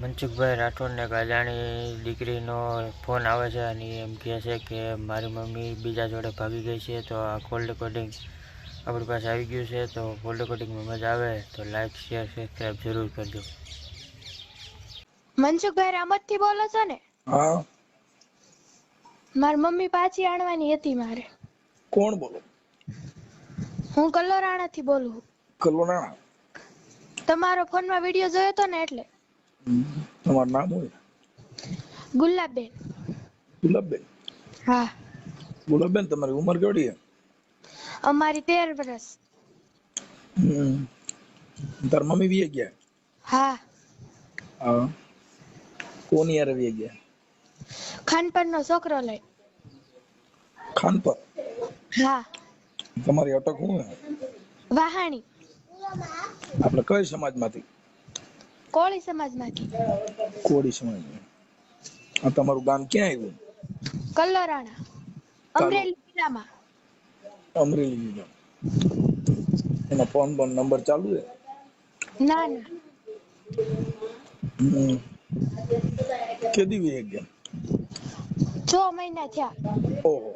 મનસુખભાઈ રાઠોડને ગાજાણી દીકરીનો ફોન આવે છે અને એમ કહે છે કે મારી મમ્મી બીજા જોડે ભાગી ગઈ છે તો આ કોલ્ડ રેકોર્ડિંગ આપણી પાસે આવી ગયું છે તો કોલ્ડ રેકોર્ડિંગમાં મજા આવે તો લાઈક શેર સબસ્ક્રાઈબ જરૂર કરજો. મનસુખભાઈ રામતથી બોલો છો ને? હા. મારી મમ્મી પાછી આણવાની હતી મારે. કોણ બોલો? હું કલોરાણાથી બોલું. કલોરાણા. તમારો ફોનમાં વીડિયો જોયો તો ને એટલે? તમારું નામ હોય ગુલાબબેન. ગુલાબબેન? હા. ગુલાબબેન તમારી ઉંમર કેવડી છે? અમારી તેર વર્ષ. હમ. તાર મમ્મી વી ગયા? હા. હા. કોની યાર વી ગયા? ખાનપર નો છોકરો લઈ. ખાનપર? હા. તમારી અટક હું વાહાણી. આપણે કઈ સમાજમાંથી? કોળી સમાજમાંથી કોળી સમાજ આ તમારું ગામ ક્યાં આવ્યું? કલોરાણા અમરેલી જિલ્લામાં. અમરેલી જિલ્લા એનો ફોન બોન નંબર ચાલુ છે? ના ના. કેદી વી ગયા? છ મહિના થયા. ઓહો.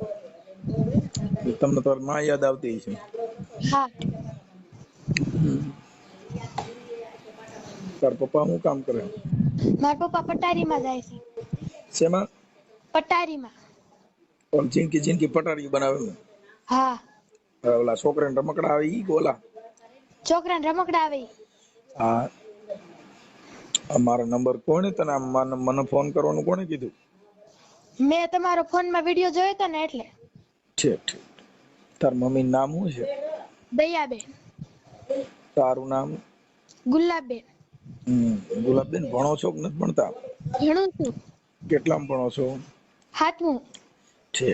તમને તો માં યાદ આવતી છે હા. તાર પપ્પા શું કામ કરે? મારા પપ્પા પટારીમાં જાય છે. શેમાં? પટારીમાં. ઓલ જિંદગી જિંદગી પટારી બનાવે ને હા. ઓલા છોકરાને રમકડા આવે ઈ ઓલા છોકરાને રમકડા આવે. હા. મારો નંબર કોણે તને મને ફોન કરવાનું કોણે કીધું? મેં તમારો ફોનમાં વીડિયો જોયો તો ને એટલે. ઠીક ઠીક તાર મમ્મી નામ શું છે? દયાબેન. તારું નામ? ગુલાબેન. ગુલાબબેન ભણો છો કે નથી ભણતા? ભણું છું. કેટલામ ભણો છો? હાથમું છે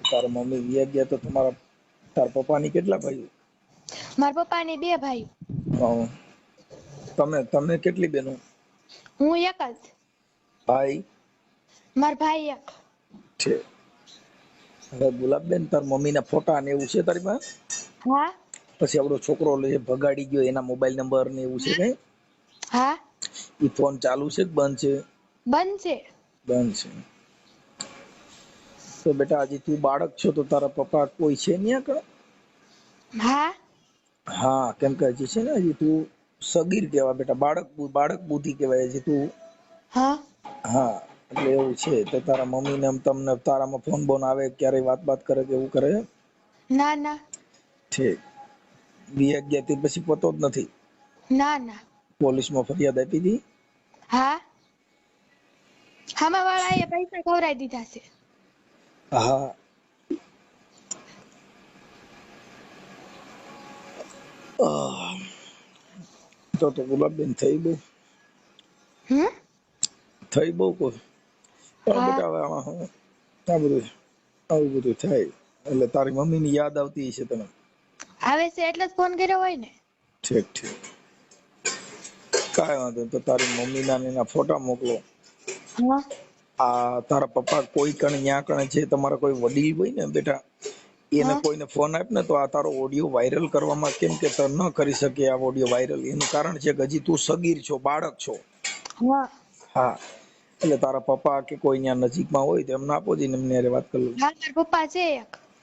તારા મમ્મી વિયા ગયા તો તમારા તાર પપ્પાની કેટલા ભાઈઓ? મારા પપ્પાની બે ભાઈ. તમે તમે કેટલી બેનો હું એક જ. ભાઈ? મારા ભાઈ એક. છે હવે ગુલાબબેન તાર મમ્મીના ફોટા ને એવું છે તારી પાસે? હા. પછી આપણો છોકરો ભગાડી ગયો એના મોબાઈલ નંબર ને એવું છે કઈ? હા? ઈ ફોન ચાલુ છે કે બંધ છે? બંધ છે. બંધ છે. તો બેટા હજી તું બાળક છો તો તારા પપ્પા કોઈ છે નહીં આગળ હા? હા કેમ કે હજી છે ને હજી તું સગીર કહેવાય બેટા બાળક બાળક બુદ્ધિ કહેવાય હજી તું. હા? હા એટલે એવું છે. તો તારા મમ્મી ને તમને તારામાં ફોન બોન આવે ક્યારે વાત બાત કરે કે એવું કરે? ના ના. ઠીક. બી અગિયાર પછી પતો જ નથી. ના ના. પોલીસમાં ફરિયાદ આપી હતી? હા. હામા વાળા એ પૈસા ખવડાવી દીધા છે. હા. તો તો ગુલાબબેન થઈ બહુ હમ? થઈ બહુ કોઈ. પણ બેટા હવે આમાં આ બધું આવું બધું થાય. એટલે તારી મમ્મીની યાદ આવતી હશે તને. આવે છે એટલે જ ફોન કર્યો હોય ને? ઠીક ઠીક. કાંઈ વાંધો નહીં. તો તારી મમ્મીના ને એના ફોટા મોકલો. હા. આ તારા પપ્પા કોઈ કણ ન્યા કણ છે તમારા કોઈ વડીલ હોય ને બેટા એને કોઈને ફોન આપ ને તો આ તારો ઓડિયો વાયરલ કરવામાં કેમ કે તને ન કરી શકે આ ઓડિયો વાયરલ એનું કારણ છે કે હજી તું સગીર છો બાળક છો. હા. એટલે તારા પપ્પા કે કોઈ ત્યાં નજીકમાં હોય તો એમને આપો જઈને એમને વાત કરી લઉં પપ્પા છે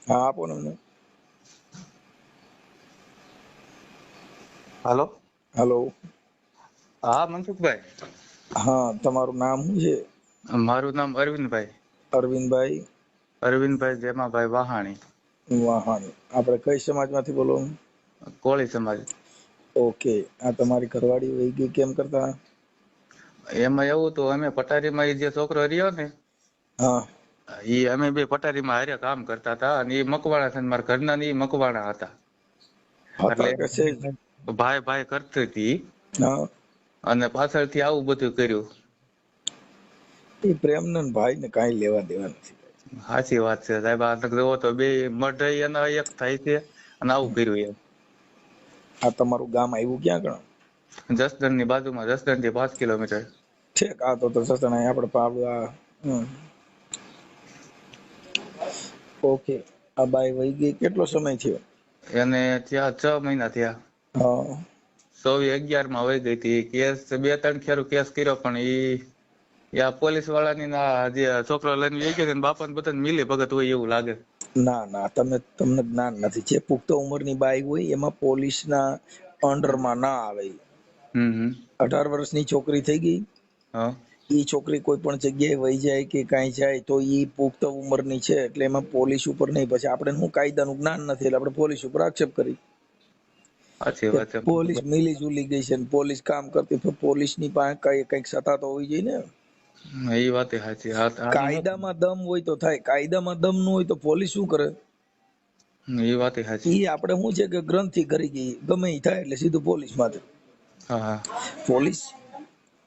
હા આપો ને એમને. હાલો? હાલો. હા મનસુખભાઈ. હા તમારું નામ શું છે? મારું નામ અરવિંદભાઈ. અરવિંદભાઈ? અરવિંદભાઈ જેમાભાઈ વાહાણી. વાહાણી. આપણે કઈ સમાજમાંથી બોલો? કોળી સમાજ. ઓકે. આ તમારી ઘરવાળી વહી ગઈ કેમ કરતા? એમાં એવું તો અમે પટારીમાં એ જે છોકરો રહ્યો ને હા. એ અમે બે પટારીમાં હારે કામ કરતા હતા અને એ મકવાણા છે મારા ઘરના ને ઈ મકવાણા હતા. જ? ભાઈ ભાઈ કરતી હતી. અને પાછળથી આવું બધું કર્યું. એ પ્રેમને ને ભાઈ ને કઈ લેવા દેવા નથી સાચી વાત છે સાહેબ. આ જોવો તો બે મઢઈ અને એક થાય છે અને આવું કર્યું એમ. આ તમારું ગામ આવ્યું ક્યાં ગણો? જસદણની બાજુમાં જસદણથી પાંચ કિલોમીટર. ઠીક આ તો જસદણ આપણે પાવડા. ઓકે આ બાઈ વહી ગઈ. કેટલો સમય થયો? એને ત્યાં છ મહિના થયા. હા. ચોવીસ અગિયારમાં વહી ગઈ હતી. કેસ બે ત્રણ ખેરું કેસ કર્યો પણ ઈ આ પોલીસ વાળાની ના જે છોકરો લઈને વહી ગયો બાપા ને બધાને મિલી ભગત હોય એવું લાગે. ના ના તમે તમને જ્ઞાન નથી. જે પુખ્ત ઉંમરની બાઈ હોય એમાં પોલીસના અંડરમાં ના આવે. અઢાર વર્ષની છોકરી થઈ ગઈ. એ ઈ છોકરી કોઈ પણ જગ્યાએ વહી જાય કે કાંઈ જાય તો ઈ પુખ્ત ઉંમરની છે એટલે એમાં પોલીસ ઉપર નહીં. પછી આપણે શું કાયદાનું જ્ઞાન નથી એટલે આપણે પોલીસ ઉપર આક્ષેપ કરી. પોલીસ મિલી જુલી ગઈ છે પોલીસ કામ કરતી તો પોલીસની પાસે કઈ કંઈક સત્તા તો હોવી જોઈએ ને. એ વાત સાચી. કાયદામાં દમ હોય તો થાય. કાયદામાં દમ ન હોય તો પોલીસ શું કરે? એ વાત સાચી. એ આપણે શું છે કે ગ્રંથિ કરી ગઈ ગમે એ થાય એટલે સીધું પોલીસમાં પોલીસ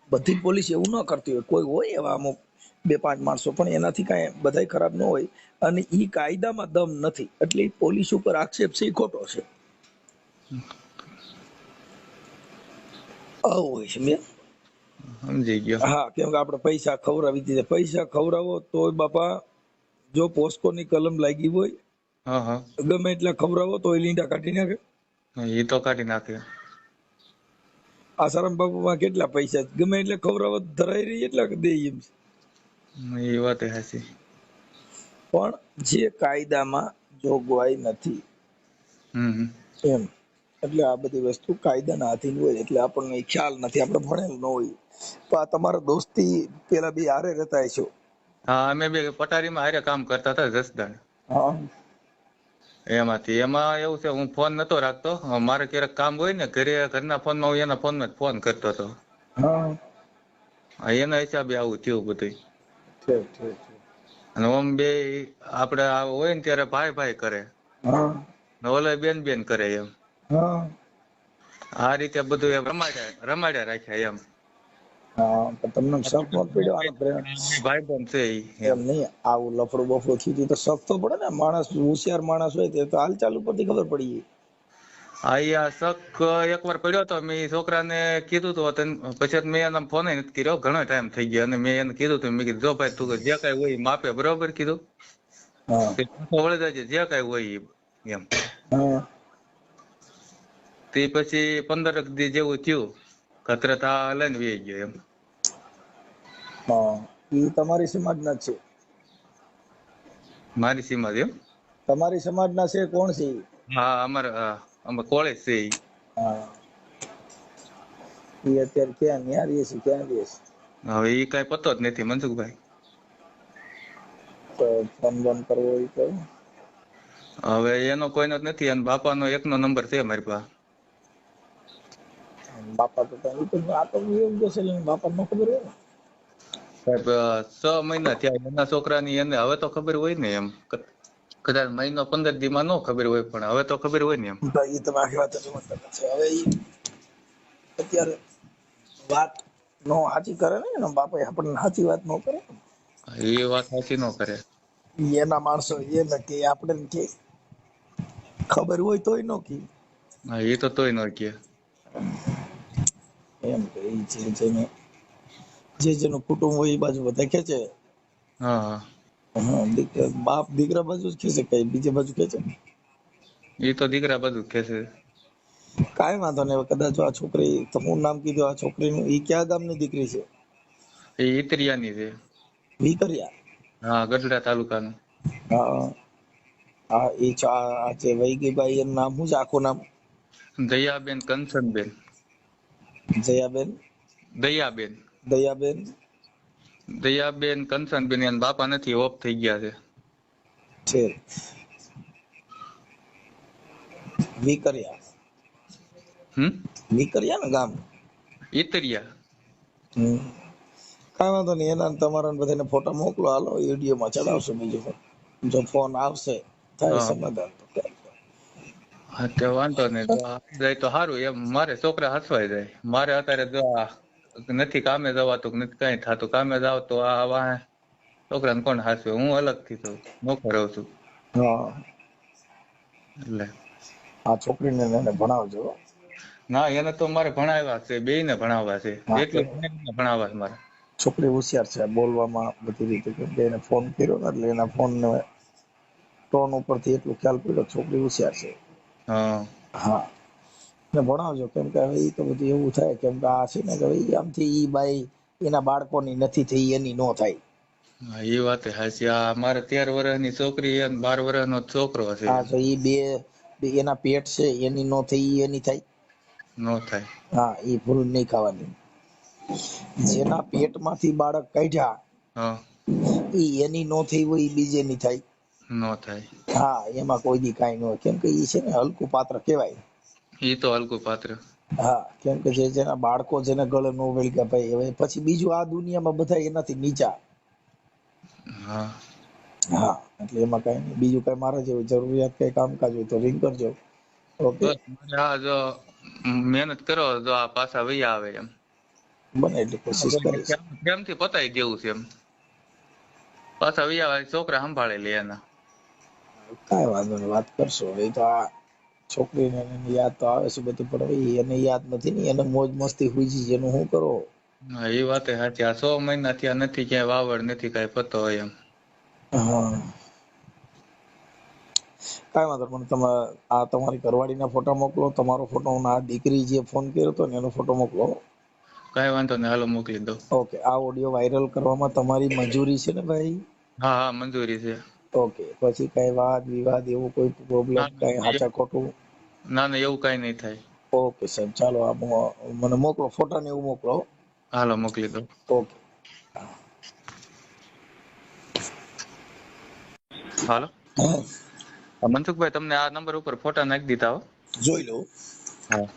બધી પોલીસ એવું ન કરતી હોય. કોઈ હોય એવા અમુક બે પાંચ માણસો પણ એનાથી કાંઈ બધાય ખરાબ ન હોય. અને ઈ કાયદામાં દમ નથી. એટલે પોલીસ ઉપર આક્ષેપ છે એ ખોટો છે. આવું હોય છે સમજી ગયો. હા કેમ કે આપણે પૈસા ખવડાવી દીધા. પૈસા ખવડાવો તો બાપા જો પોસ્કોની કલમ લાગી હોય હા હા. ગમે એટલા ખવડાવો તોય લીંડા કાઢી નાખે. એ તો કાઢી નાખે. આસારામ બાપુમાં કેટલા પૈસા ગમે એટલે ખવડાવો ધરાઈ રહી એટલા દે એમ. છે. એ વાત સાચી પણ જે કાયદામાં જોગવાઈ નથી હમ. એમ. એટલે આ બધી વસ્તુ કાયદાના આધીન હોય એટલે આપણને ખ્યાલ નથી આપણે ભણેલ ન હોય તો આ તમારા દોસ્તી પેલા બે હારે રહેતા છો હા અમે બે પટારીમાં હારે કામ કરતા હતા જસદણ. હા. એમાંથી એમાં એવું છે હું ફોન નતો રાખતો. મારે ક્યારેક કામ હોય ને ઘરે ઘરના ફોનમાં હું એના ફોનમાં જ ફોન કરતો હતો. હા. એના હિસાબે આવું થયું બધું ઠીક ઠીક ઠીક. અને ઓમ બે આપણે હોય ને ત્યારે ભાઈ ભાઈ કરે. હા. ઓલે બેન બેન કરે એમ. આ રીતે બધું એમ રમાડ્યા રમાડ્યા રાખ્યા એમ. હા તમને શક ન પડ્યો ભાઈ બેન છે એમ. નહીં આવું લફડું બફડું થયું તો શક તો પડે ને માણસ હોશિયાર માણસ હોય તે તો હાલચાલ ઉપરથી ખબર પડી ગઈ. આ શક એકવાર પડ્યો તો મેં છોકરાને કીધું તો પછી મેં એના ફોન નથી કર્યો ઘણો ટાઈમ થઈ ગયો અને મેં એને કીધું તું મેં કીધું જો ભાઈ તું જે કાંઈ હોય માપે બરોબર કીધું. વળી જાય જે કાંઈ હોય એમ. હા. તે પછી પંદર દી જેવું થયું. કતરતા લઈને વે ગયો એમ. હા ઈ તમારી સમાજના છે. મારી સીમા એમ? તમારી સમાજના છે કોણ છે હા અમારે અમે કોલેજ છે હા. એ અત્યારે ક્યાં ન્યા રહે છે ક્યાં રહે છે? હવે ઈ કઈ પતો જ નથી મનસુખભાઈ. તો ફોન બોન કરવો હોય તો? હવે એનો કોઈનો જ નથી અને બાપાનો એકનો નંબર છે મારી પાસે. બાપા તો કઈ તો આ તો એવું છે એટલે બાપા ન ખબર હોય સાહેબ છ મહિના થયા એના છોકરાની એને હવે તો ખબર હોય ને એમ. કદાચ મહિનો પંદર દી માં ન ખબર હોય પણ હવે તો ખબર હોય ને એમ. તો ઈ તમે આખી વાત જ છે હવે અત્યારે વાત નો સાચી કરે ને એનો બાપા આપણને સાચી વાત નો કરે. એ વાત સાચી નો કરે. એના માણસો એ કે આપણે કે. ખબર હોય તોય નો કે. એ તો તોય ન કે. છે જે જેનું કુટુંબ હોય એ બાજુ બધા ખેંચે હા. દીકરા બાપ દીકરા બાજુ જ ખેંચે કઈ બીજી બાજુ ખેંચે એ તો દીકરા કે છે. કાંઈ વાંધો નહીં કદાચ આ છોકરી તમારું નામ કીધું આ છોકરીનું એ કયા ગામની દીકરી છે? એ ઈતરિયાની છે. ઈતરિયા? હા ગઢડા તાલુકાનું. હા હા. એ આ જે વહી ગઈ બાઈ એનું નામ શું છે આખું નામ? દયાબેન કંચનબેન જયાબેન દયાબેન. દયાબેન? દયાબેન કંચનબેન એના બાપા નથી ઓફ થઈ ગયા છે. છે. વિકરિયા. હમ? વિકરિયા ને ગામ? ઈતરિયા. હમ. કાંઈ વાંધો નહીં એના તમારા બધાને ફોટા મોકલો. હાલો વીડિયો માં ચડાવશો બીજું જો ફોન આવશે થાય સમાધાન. તો. હા તે વાંધો નહીં. જાય તો સારું. એમ મારે છોકરા હસવાઈ જાય. મારે અત્યારે જો નથી કામે જવાતું કે નથી કઈ થતું. કામે જાવ તો આ વાહે છોકરાને કોણ હાસવે? હું અલગથી તો નોકર રહું છું. હા. એટલે. આ છોકરીને એને ભણાવજો. ના એને તો મારે ભણાવ્યા છે. બે ને ભણાવવા છે એટલું ભણાવવા છે મારે. છોકરી હોશિયાર છે. બોલવામાં બધી રીતે કેમ કે એને ફોન કર્યો ને એટલે એના ફોન ને ટોન ઉપરથી એટલું ખ્યાલ પડ્યો. છોકરી હોશિયાર છે. હા. હા. ને ભણાવજો કેમ કે હવે એ તો બધું એવું થાય કેમ કે આ છે ને કે ભાઈ આમથી ઈ બાઈ એના બાળકોની નથી થઈ એની નો થાય. હા, એ વાત હાચી. આ મારે તેર વર્ષની છોકરી અને બાર વર્ષનો છોકરો છે. હા તો ઈ બે બે એના પેટ છે એની નો થઈ એની થાય. નો થાય. હા એ ભૂલ નહીં ખાવાની. જેના પેટમાંથી બાળક કાઢ્યા હા. ઈ એની નો થઈ હોય ઈ બીજેની થાય. નો થાય. હા એમાં કોઈ દી કઈ ન હોય. કેમ કે ઈ છે ને હલકું પાત્ર કહેવાય. ઈ તો હલકું પાત્ર. હા કેમ કે જે જેના બાળકો જેને ગળે નો કે ભાઈ હવે પછી બીજું આ દુનિયામાં બધા એનાથી નીચા. હા. હા એટલે એમાં કઈ નહીં. બીજું કઈ મારે જેવું જરૂરિયાત કઈ કામકાજ હોય તો રિંગ કરજો. ઓકે? હા આ જો મહેનત કરો તો આ પાછા વૈયા આવે એમ. બને એટલી કોશિશ કરીશ. પ્રેમથી પતાઈ ગયું છે એમ? પાછા વૈયા આવે છોકરા સંભાળે લે એના. કાંઈ વાંધો નહીં વાત કરશો. એ તો આ છોકરીને એની યાદ તો આવે છે બધી પણ એને યાદ નથી ને એને મોજ મસ્તી છે એનું શું કરો? હા એ વાત સાચી. આ સો મહિના ત્યાં નથી ક્યાંય વાવડ નથી કાંઈ પતો હોય એમ. હા. કાંઈ વાંધો પણ તમે આ તમારી ઘરવાળીના ફોટા મોકલો તમારો ફોટો આ દીકરી જે ફોન કર્યો હતો ને એનો ફોટો મોકલો. કાંઈ વાંધો નહીં હાલો મોકલી દો ઓકે આ ઓડિયો વાયરલ કરવામાં તમારી મંજૂરી છે ને ભાઈ? હા હા મંજૂરી છે. ઓકે પછી કઈ વાદ વિવાદ એવું કોઈ પ્રોબ્લેમ કઈ ના, ખોટું ના ના એવું કઈ નહીં થાય. ઓકે સાહેબ ચાલો આ મને મોકલો ફોટા ને એવું મોકલો હાલો મોકલી દો ઓકે. હાલો. મનસુખભાઈ તમને આ નંબર ઉપર ફોટા નાખી દીધા હો. જોઈ લઉં હા.